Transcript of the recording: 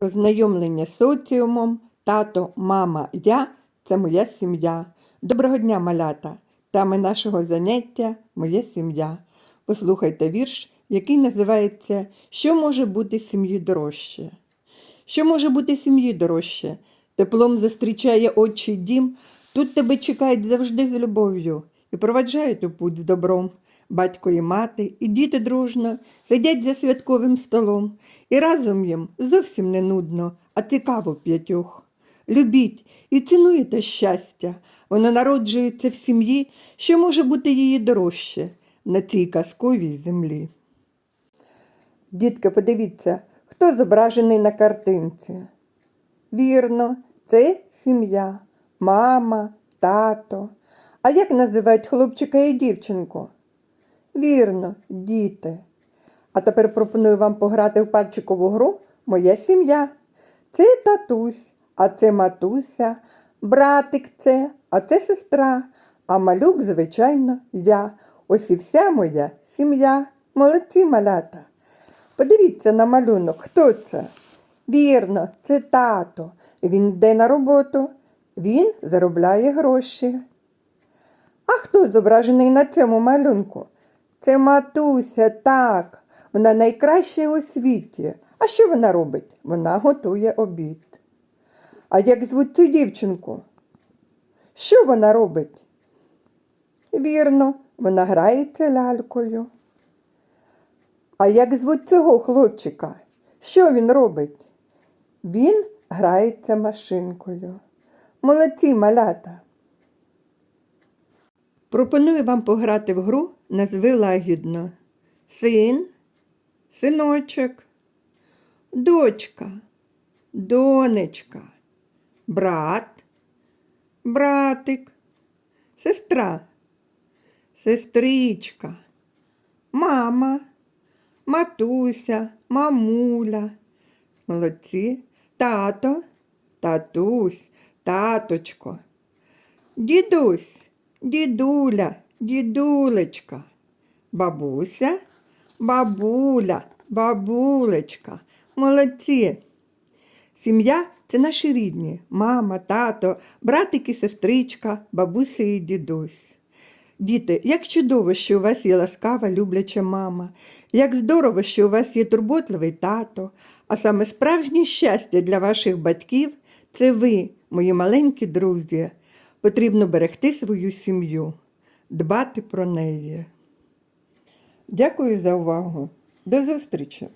Ознайомлення з соціумом, тато, мама, я це моя сім'я. Доброго дня, малята! Теми нашого заняття Моя сім'я. Послухайте вірш, який називається Що може бути сім'ї дорожче? Що може бути сім'ї дорожче? Теплом зустрічає очі дім, тут тебе чекають завжди з любов'ю і проваджають у путь з добром. Батько і мати, і діти дружно сидять за святковим столом, і разом їм зовсім не нудно, а цікаво п'ятьох. Любіть і цінуєте щастя, воно народжується в сім'ї, що може бути її дорожче на цій казковій землі. Дітки, подивіться, хто зображений на картинці. Вірно, це сім'я, мама, тато. А як називають хлопчика і дівчинку? Вірно, діти. А тепер пропоную вам пограти в пальчикову гру Моя сім'я. Це татусь, а це матуся, братик це, а це сестра, а малюк, звичайно, я. Ось і вся моя сім'я. Молодці малята. Подивіться на малюнок, хто це? Вірно, це тато. Він йде на роботу, він заробляє гроші. А хто зображений на цьому малюнку? Це матуся, так. Вона найкраща у світі. А що вона робить? Вона готує обід. А як звуть цю дівчинку? Що вона робить? Вірно, вона грається лялькою. А як звуть цього хлопчика? Що він робить? Він грається машинкою. Молодці малята. Пропоную вам пограти в гру назви лагідно. Син, синочок, дочка, донечка, брат, братик, сестра, сестричка, мама, матуся, мамуля. Молодці, тато, татусь, таточко. Дідусь, дідуля, дідулечка, бабуся, бабуля, бабулечка. Молодці. Сім'я це наші рідні, мама, тато, братик і сестричка, бабуся і дідусь. Діти, як чудово, що у вас є ласкава, любляча мама, як здорово, що у вас є турботливий тато, а саме справжнє щастя для ваших батьків це ви, мої маленькі друзі. Потрібно берегти свою сім'ю, дбати про неї. Дякую за увагу. До зустрічі!